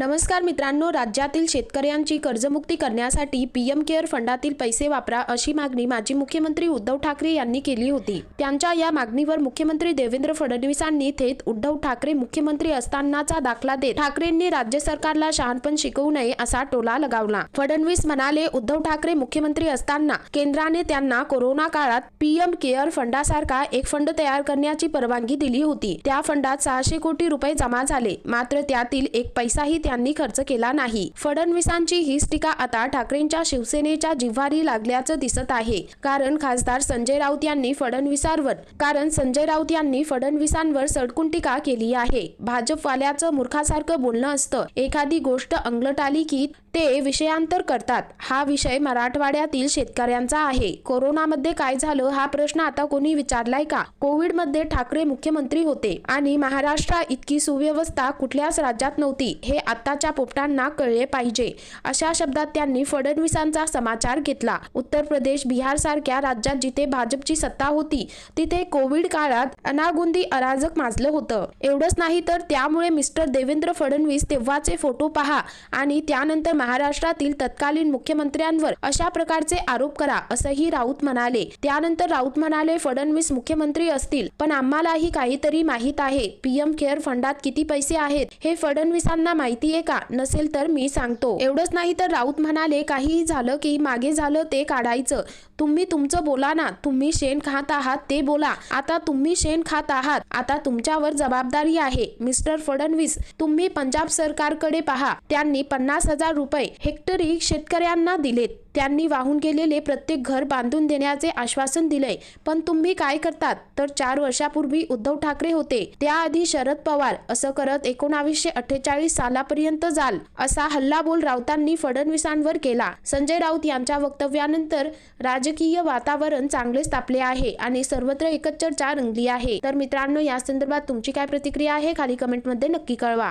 नमस्कार मित्रांनो राज्यातील शेतकऱ्यांची कर्जमुक्ती करण्यासाठी पीएम केअर फंडातील पैसे वापरा अशी मागणी माजी मुख्यमंत्री उद्धव ठाकरे यांनी केली होती. त्यांच्या या मागणीवर मुख्यमंत्री देवेंद्र फडणवीसांनी थेट उद्धव ठाकरे मुख्यमंत्री असतानाचा दाखला देत ठाकरेंनी राज्य सरकारला शहाणपण शिकवू नये असा टोला लगावला. फडणवीस म्हणाले उद्धव ठाकरे मुख्यमंत्री असताना केंद्राने त्यांना कोरोना काळात पीएम केअर फंडासारखा एक फंड तयार करण्याची परवानगी दिली होती. त्या फंडात सहाशे कोटी रुपये जमा झाले. मात्र त्यातील एक पैसाही त्यांनी खर्च केला नाही. फडणवीसांची हीच टीका आता ठाकरेंच्या शिवसेनेच्या जिव्हारी लागल्याचं दिसत आहे. कारण खासदार संजय राऊत यांनी फडणवीसांवर कारण संजय राऊत यांनी फडणवीसांवर सडकून टीका केली आहे. भाजपवाल्याचं मूर्खासारखं बोलणं असतं. एखादी गोष्ट अंगलट आली की ते विषयांतर करतात. हा विषय मराठवाड्यातील शेतकऱ्यांचा आहे. कोरोनामध्ये काय झालं हा प्रश्न आता कोणी विचारलाय का? कोविडमध्ये ठाकरे मुख्यमंत्री होते आणि महाराष्ट्रात इतकी सुव्यवस्था कुठल्याच राज्यात नव्हती. हे आत्ताच्या पोपटांना कळले पाहिजे. अशा शब्दात त्यांनी फडणवीसांचा समाचार घेतला. उत्तर प्रदेश बिहार सारख्या राज्यात जिथे भाजपची सत्ता होती तिथे कोविड काळात अनागुंदी अराजक माजलं होतं. एवढंच नाही तर त्यामुळे मिस्टर देवेंद्र फडणवीस तेव्हाचे फोटो पहा आणि त्यानंतर महाराष्ट्रातील तत्कालीन मुख्यमंत्र्यांवर अशा प्रकारचे आरोप करा असंही राऊत म्हणाले. त्यानंतर राऊत म्हणाले फडणवीस मुख्यमंत्री असतील पण आम्हालाही काहीतरी माहीत आहे. पीएम केअर फंडात किती पैसे आहेत हे फडणवीसांना माहिती आहे का? नसेल तर मी सांगतो. एवढंच नाही तर राऊत म्हणाले काहीही झालं की मागे झालं ते काढायचं. तुम्ही तुमचं बोला ना. तुम्ही शेण खात आहात ते बोला. आता तुम्ही शेण खात आहात. आता तुमच्यावर जबाबदारी आहे. मिस्टर फडणवीस तुम्ही पंजाब सरकारकडे पहा. त्यांनी पन्नास हजार रुपये हेक्टरी शेतकऱ्यांना दिलेत. त्यांनी वाहून गेलेले प्रत्येक घर बांधून देण्याचे आश्वासन दिलंय. पण तुम्ही काय करतात? तर चार वर्षापूर्वी उद्धव ठाकरे होते. त्याआधी शरद पवार असं करत एकोणावीसशे अठ्ठेचाळीस सालापर्यंत जाल असा हल्लाबोल राऊतांनी फडणवीसांवर केला. संजय राऊत यांच्या वक्तव्यानंतर राजकीय वातावरण चांगलेच तापले आहे आणि सर्वत्र एकच चर्चा रंगली आहे. तर मित्रांनो या संदर्भात तुमची काय प्रतिक्रिया आहे? खाली कमेंटमध्ये नक्की कळवा.